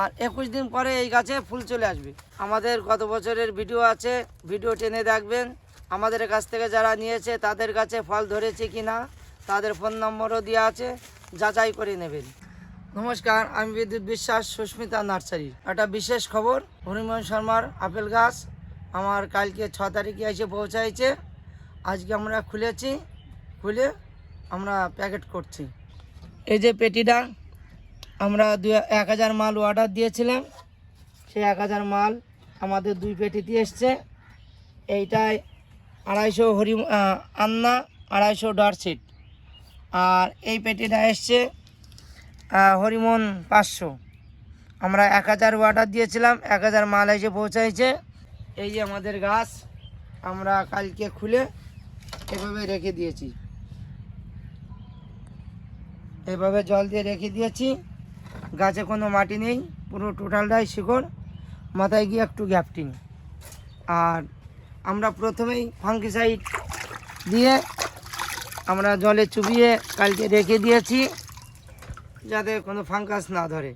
আর একুশ দিন পরে এই গাছে ফুল চলে আসবে। আমাদের গত বছরের ভিডিও আছে, ভিডিও টেনে দেখবেন। আমাদের কাছ থেকে যারা নিয়েছে, তাদের কাছে ফল ধরেছে কি না তাদের ফোন নম্বরও দেওয়া আছে, যাচাই করে নেবেন। নমস্কার, আমি বিদ্যুৎ বিশ্বাস, সুস্মিতা নার্সারি। একটা বিশেষ খবর, হরিমোহন শর্মার আপেল গাছ আমার কালকে ছ তারিখে এসে পৌঁছাইছে। আজকে আমরা খুলেছি, খুলে আমরা প্যাকেট করছি। এই যে পেটিটা আমরা দু এক হাজার মাল অর্ডার দিয়েছিলাম। সেই এক হাজার মাল আমাদের দুই পেটিতে এসছে। এইটায় আড়াইশো হরি আন্না, আড়াইশো ডারসিট আর এই পেটিটা এসছে হরিমন পাঁচশো। আমরা এক হাজার অর্ডার দিয়েছিলাম, এক হাজার মাল এসে পৌঁছাইছে। এই যে আমাদের গাছ, আমরা কালকে খুলে এভাবে রেখে দিয়েছি। এভাবে জল দিয়ে রেখে দিয়েছি। গাছে কোনো মাটি নেই, পুরো টোটালটাই শিকড়, মাথায় গিয়ে একটু গ্যাপটিং। আর আমরা প্রথমেই ফাঙ্কিসাইড দিয়ে আমরা জলে চুবিয়ে কালকে রেখে দিয়েছি, যাতে কোনো ফাঙ্গাস না ধরে।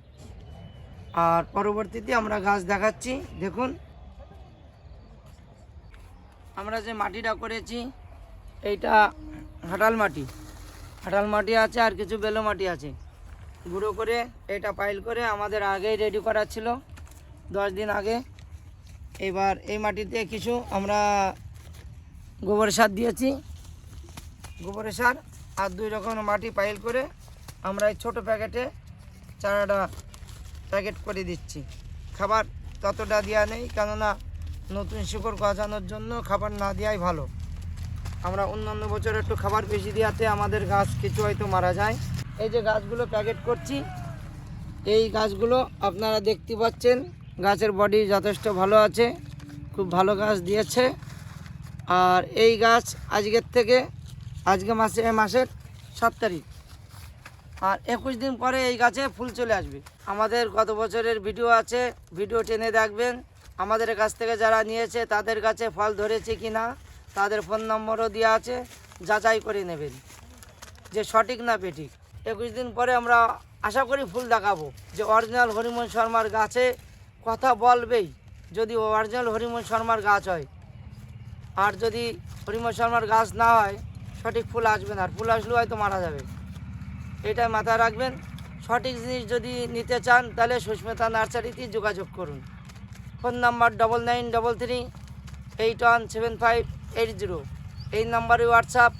আর পরবর্তীতে আমরা গাছ দেখাচ্ছি, দেখুন। আমরা যে মাটিটা করেছি, এইটা হাটাল মাটি। হাটাল মাটি আছে আর কিছু বেলো মাটি আছে। গুঁড়ো করে এটা পাইল করে আমাদের আগেই রেডি করা ছিল। দশ দিন আগে। এবার এই মাটিতে কিছু আমরা গোবর সার দিয়েছি। গোবরের সার আর দুই রকম মাটি পাইল করে আমরা এই ছোটো প্যাকেটে চারাটা প্যাকেট করে দিচ্ছি। খাবার ততটা দেওয়া নেই, কেননা নতুন শিকড় গজানোর জন্য খাবার না দেওয়াই ভালো। আমরা অন্যান্য বছর একটু খাবার বেশি দেওয়াতে আমাদের গাছ কিছু হয়তো মারা যায়। এই যে গাছগুলো প্যাকেট করছি, এই গাছগুলো আপনারা দেখতে পাচ্ছেন, গাছের বডি যথেষ্ট ভালো আছে, খুব ভালো গাছ দিয়েছে। আর এই গাছ আজকের থেকে, আজকে মাসে মাসের সাত তারিখ। আর একুশ দিন পরে এই গাছে ফুল চলে আসবে। আমাদের গত বছরের ভিডিও আছে ভিডিও টেনে দেখবেন। আমাদের কাছ থেকে যারা নিয়েছে, তাদের কাছে ফল ধরেছে কি না তাদের ফোন নম্বরও দেওয়া আছে, যাচাই করে নেবেন। যে সঠিক না বেঠিক। একুশ দিন পরে আমরা আশা করি ফুল দেখাবো যে অরিজিনাল হরিমোহন শর্মার গাছে কথা বলবেই যদি অরিজিনাল হরিমোহন শর্মার গাছ হয়। আর যদি হরিমোহন শর্মার গাছ না হয়, সঠিক ফুল আসবে না। আর ফুল আসলেও হয়তো মারা যাবে। এটা মাথায় রাখবেন। সঠিক জিনিস যদি নিতে চান, তাহলে সুস্মিতা নার্সারিতে যোগাযোগ করুন। Phone number double nine double three eight one seven five eight zero এই নাম্বারে হোয়াটসঅ্যাপ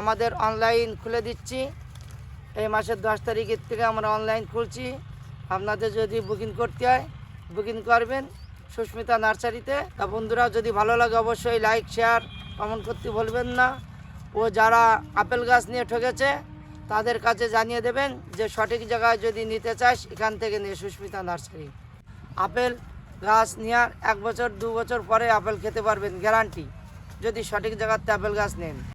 আমাদের অনলাইন খুলে দিচ্ছি। এই মাসের দশ তারিখের থেকে আমরা অনলাইন খুলছি। আপনাদের যদি বুকিং করতে হয় বুকিং করবেন সুস্মিতা নার্সারিতে। তা বন্ধুরা যদি ভালো লাগে অবশ্যই লাইক শেয়ার কমেন্ট করতে ভুলবেন না। ও যারা আপেল গাছ নিয়ে ঠকেছে, তাদের কাছে জানিয়ে দেবেন যে সঠিক জায়গায় যদি নিতে চাস, এখান থেকে নিয়ে সুস্মিতা নার্সারি। আপেল গাছ নেওয়ার এক বছর, দু বছর পরে আপেল খেতে পারবেন গ্যারান্টি যদি সঠিক জায়গাতে আপেল গাছ নেন।